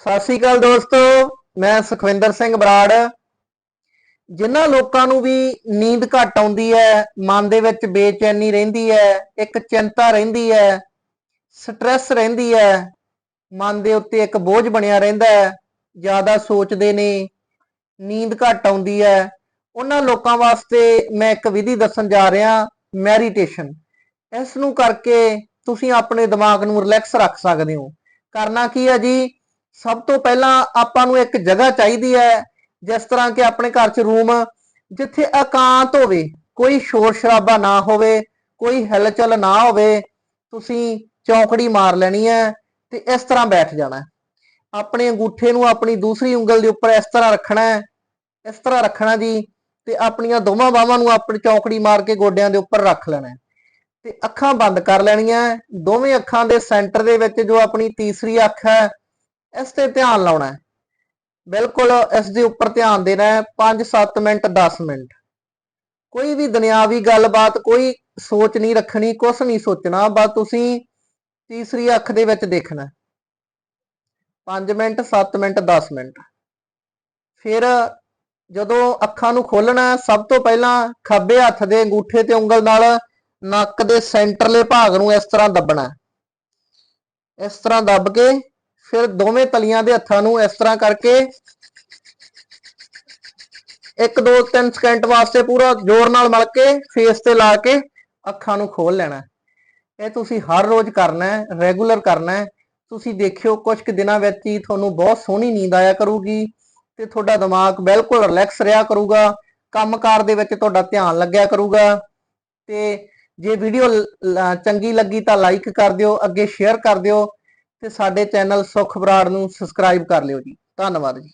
ਸਤਿ ਸ਼੍ਰੀ ਅਕਾਲ ਦੋਸਤੋ, ਮੈਂ ਸੁਖਵਿੰਦਰ ਸਿੰਘ ਬਰਾੜ। ਜਿਨ੍ਹਾਂ ਲੋਕਾਂ ਨੂੰ ਵੀ ਨੀਂਦ ਘੱਟ ਆਉਂਦੀ ਹੈ, ਮਨ ਦੇ ਵਿੱਚ ਬੇਚੈਨੀ ਰਹਿੰਦੀ ਹੈ, ਇੱਕ ਚਿੰਤਾ ਰਹਿੰਦੀ ਹੈ, ਸਟ੍ਰੈਸ ਰਹਿੰਦੀ ਹੈ, ਮਨ ਦੇ ਉੱਤੇ ਇੱਕ ਬੋਝ ਬਣਿਆ ਰਹਿੰਦਾ ਹੈ, ਜ਼ਿਆਦਾ ਸੋਚਦੇ ਨੇ, ਨੀਂਦ ਘੱਟ ਆਉਂਦੀ ਹੈ। ਉਹਨਾਂ ਲੋਕਾਂ ਵਾਸਤੇ ਮੈਂ ਇੱਕ ਵਿਧੀ ਦੱਸਣ ਜਾ ਰਿਹਾ, ਮੈਡੀਟੇਸ਼ਨ। ਇਸ ਨੂੰ ਕਰਕੇ ਤੁਸੀਂ ਆਪਣੇ ਦਿਮਾਗ ਨੂੰ ਰਿਲੈਕਸ ਰੱਖ ਸਕਦੇ ਹੋ। ਕਰਨਾ ਕੀ ਹੈ ਜੀ? ਸਭ ਤੋਂ ਪਹਿਲਾਂ ਆਪਾਂ ਨੂੰ ਇੱਕ ਜਗ੍ਹਾ ਚਾਹੀਦੀ ਹੈ, ਜਿਸ ਤਰ੍ਹਾਂ ਕਿ ਆਪਣੇ ਘਰ 'ਚ ਰੂਮ, ਜਿੱਥੇ ਇਕਾਂਤ ਹੋਵੇ, ਕੋਈ ਸ਼ੋਰ ਸ਼ਰਾਬਾ ਨਾ ਹੋਵੇ, ਕੋਈ ਹਲਚਲ ਨਾ ਹੋਵੇ, ਤੁਸੀਂ ਚੌਂਕੜੀ ਮਾਰ ਲੈਣੀ ਹੈ ਤੇ ਇਸ ਤਰ੍ਹਾਂ ਬੈਠ ਜਾਣਾ ਆਪਣੇ ਅੰਗੂਠੇ ਨੂੰ ਆਪਣੀ ਦੂਸਰੀ ਉਂਗਲ ਦੇ ਉੱਪਰ ਇਸ ਤਰ੍ਹਾਂ ਰੱਖਣਾ ਹੈ, ਇਸ ਤਰ੍ਹਾਂ ਰੱਖਣਾ ਜੀ, ਤੇ ਆਪਣੀਆਂ ਦੋਵਾਂ ਬਾਹਾਂ ਨੂੰ ਆਪਣੀ ਚੌਂਕੜੀ ਮਾਰ ਕੇ ਗੋਡਿਆਂ ਦੇ ਉੱਪਰ ਰੱਖ ਲੈਣਾ ਤੇ ਅੱਖਾਂ ਬੰਦ ਕਰ ਲੈਣੀਆਂ, ਦੋਵੇਂ ਅੱਖਾਂ ਦੇ ਸੈਂਟਰ ਦੇ ਵਿੱਚ ਜੋ ਆਪਣੀ ਤੀਸਰੀ ਅੱਖ ਹੈ ਇਸ ਤੇ ਧਿਆਨ ਲਾਉਣਾ ਹੈ। ਬਿਲਕੁਲ ਇਸ ਦੇ ਉੱਪਰ ਧਿਆਨ ਦੇਣਾ ਹੈ 5-7 ਮਿੰਟ 10 ਮਿੰਟ। ਕੋਈ ਵੀ ਦੁਨਿਆਵੀ ਗੱਲਬਾਤ, ਕੋਈ ਸੋਚ ਨਹੀਂ ਰੱਖਣੀ ਕੁਝ ਨਹੀਂ ਸੋਚਣਾ, ਬਸ ਤੁਸੀਂ ਤੀਸਰੀ ਅੱਖ ਦੇ ਵਿੱਚ ਦੇਖਣਾ 5 ਮਿੰਟ 7 ਮਿੰਟ 10 ਮਿੰਟ। ਫਿਰ ਜਦੋਂ ਅੱਖਾਂ ਨੂੰ ਖੋਲਣਾ ਸਭ ਤੋਂ ਪਹਿਲਾਂ ਖੱਬੇ ਹੱਥ ਦੇ ਅੰਗੂਠੇ ਤੇ ਉਂਗਲ ਨਾਲ ਨੱਕ ਦੇ ਸੈਂਟਰਲੇ ਭਾਗ ਨੂੰ ਇਸ ਤਰ੍ਹਾਂ ਦੱਬਣਾ ਇਸ ਤਰ੍ਹਾਂ ਦੱਬ ਕੇ ਫਿਰ ਦੋਵੇਂ ਤਲੀਆਂ ਦੇ ਹੱਥਾਂ ਨੂੰ ਇਸ ਤਰ੍ਹਾਂ ਕਰਕੇ 1 2 3 ਸਕਿੰਟ ਵਾਸਤੇ ਪੂਰਾ ਜ਼ੋਰ ਨਾਲ ਮਲ ਕੇ ਫੇਸ ਤੇ ਲਾ ਕੇ ਅੱਖਾਂ ਨੂੰ ਖੋਲ ਲੈਣਾ ਇਹ ਤੁਸੀਂ ਹਰ ਰੋਜ਼ ਕਰਨਾ ਹੈ ਰੈਗੂਲਰ ਕਰਨਾ ਹੈ। ਤੁਸੀਂ ਦੇਖਿਓ ਕੁਝ ਕੁ ਦਿਨਾਂ ਵਿੱਚ ਹੀ ਤੁਹਾਨੂੰ ਬਹੁਤ ਸੋਹਣੀ ਨੀਂਦ ਆਇਆ ਕਰੂਗੀ ਤੇ ਤੁਹਾਡਾ ਦਿਮਾਗ ਬਿਲਕੁਲ ਰਿਲੈਕਸ ਰਿਹਾ ਕਰੂਗਾ, ਕੰਮਕਾਰ ਦੇ ਵਿੱਚ ਤੁਹਾਡਾ ਧਿਆਨ ਲੱਗਿਆ ਕਰੂਗਾ ਤੇ ਜੇ ਵੀਡੀਓ ਚੰਗੀ ਲੱਗੀ ਤਾਂ ਲਾਈਕ ਕਰ ਦਿਓ, ਅੱਗੇ ਸ਼ੇਅਰ ਕਰ ਦਿਓ। ਤੇ ਸਾਡੇ ਚੈਨਲ ਸੁਖ ਬਰਾੜ ਨੂੰ ਸਬਸਕ੍ਰਾਈਬ ਕਰ ਲਿਓ ਜੀ। ਧੰਨਵਾਦ ਜੀ।